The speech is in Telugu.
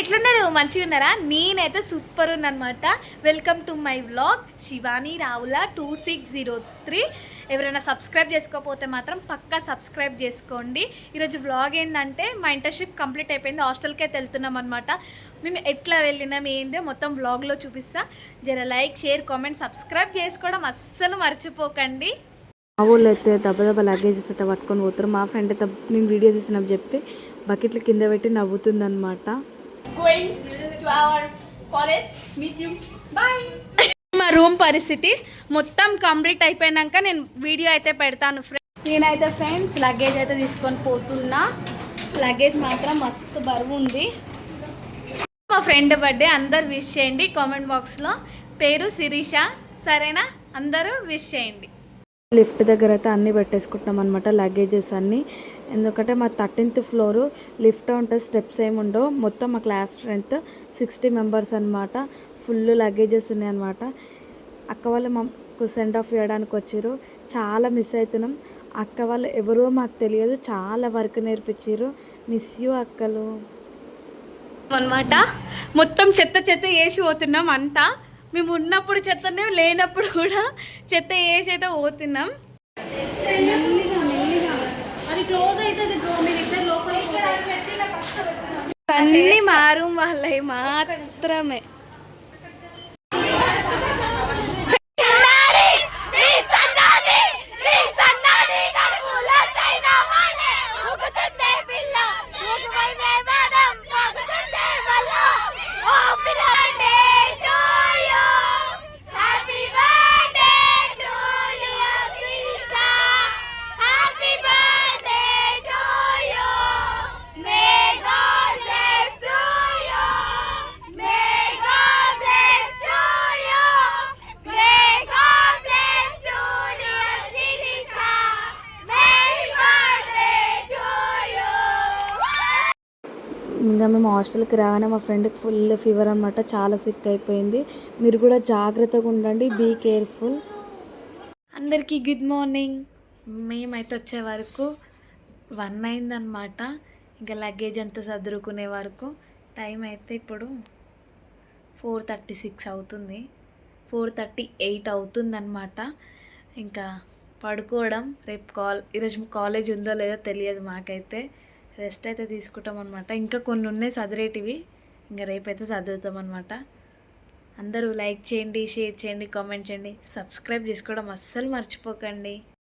ఎట్లున్నారు? మంచిగా ఉన్నారా? నేనైతే super ఉన్ననమాట. Welcome to my vlog Shivani Ravula two six zero three ఎవరైనా సబ్స్క్రైబ్ చేసుకోకపోతే మాత్రం పక్కా సబ్స్క్రైబ్ చేసుకోండి. ఈరోజు వ్లాగ్ ఏంటంటే మా ఇంటర్న్షిప్ కంప్లీట్ అయిపోయింది. హాస్టల్కి అయితే వెళ్తున్నాం అనమాట మేము ఎట్లా వెళ్ళినాం ఏందో మొత్తం వ్లాగ్లో చూపిస్తా. జర లైక్ షేర్ కామెంట్ సబ్స్క్రైబ్ చేసుకోవడం అస్సలు మర్చిపోకండి. మా ఊళ్ళో అయితే దెబ్బ దెబ్బ లగేజెస్ అయితే పట్టుకొని పోతారు. మా ఫ్రెండ్ అయితే నేను వీడియో తీసినప్పుడు చెప్పి బకెట్లు కింద పెట్టి నవ్వుతుందనమాట going to our college. Miss you. Bye. మా రూమ్ పరిస్థితి మొత్తం కంప్లీట్ అయిపోయినాక నేను వీడియో అయితే పెడతాను. ఫ్రెండ్స్ నేనైతే ఫ్రెండ్స్ లగేజ్ అయితే తీసుకొని పోతున్నా. లగేజ్ మాత్రం మస్తు బరువు ఉంది. మా ఫ్రెండ్ బర్త్డే అందరు విష్ చేయండి. కామెంట్ బాక్స్లో పేరు శిరీష. సరేనా? అందరూ విష్ చేయండి. లిఫ్ట్ దగ్గర అయితే అన్నీ పెట్టేసుకుంటున్నాం అనమాట లగేజెస్ అన్నీ ఎందుకంటే మా థర్టీన్త్ ఫ్లోరు లిఫ్ట్ ఉంటుంది స్టెప్స్ ఏమి ఉండవు. మొత్తం మా క్లాస్ స్ట్రెంత్ సిక్స్టీ మెంబర్స్ అనమాట ఫుల్ లగేజెస్ ఉన్నాయి అనమాట అక్క వాళ్ళు మాకు సెండ్ ఆఫ్ చేయడానికి వచ్చారు. చాలా మిస్ అవుతున్నాం. అక్క వాళ్ళు ఎవరో మాకు తెలియదు. చాలా వర్క్ నేర్పించారు. మిస్ యూ అక్కలు. అనమాట మొత్తం చెత్త చెత్త వేసి పోతున్నాం అంతా. మేము ఉన్నప్పుడు చెత్తనే లేనప్పుడు కూడా చెత్త వేసి అయితే పోతున్నాం. క్లోజ్ అవుతుంది బ్రో మీరు ఇద్దరు లోపలికి పోతే. అన్ని మారు వాళ్ళవి మాత్రమే. ఇంకా మేము హాస్టల్కి రాగానే మా ఫ్రెండ్కి ఫుల్ ఫీవర్ అనమాట చాలా సిక్ అయిపోయింది. మీరు కూడా జాగ్రత్తగా ఉండండి బీ కేర్ఫుల్. అందరికీ గుడ్ మార్నింగ్. మేమైతే వచ్చే వరకు వన్ అయిందనమాట ఇంకా లగేజ్ అంతా సర్దుకునే వరకు. టైం అయితే ఇప్పుడు ఫోర్ థర్టీ సిక్స్ అవుతుంది. ఫోర్ థర్టీ ఎయిట్ అవుతుందన్నమాట. ఇంకా పడుకోవడం రేపు కాల్ ఈరోజు కాలేజ్ ఉందో లేదో తెలియదు మాకైతే. రెస్ట్ అయితే తీసుకుంటాం అనమాట ఇంకా కొన్ని ఉన్నాయి చదివేటివి ఇంకా రేపైతే చదువుతాం అనమాట అందరూ లైక్ చేయండి షేర్ చేయండి కామెంట్ చేయండి. సబ్స్క్రైబ్ చేసుకోవడం అస్సలు మర్చిపోకండి.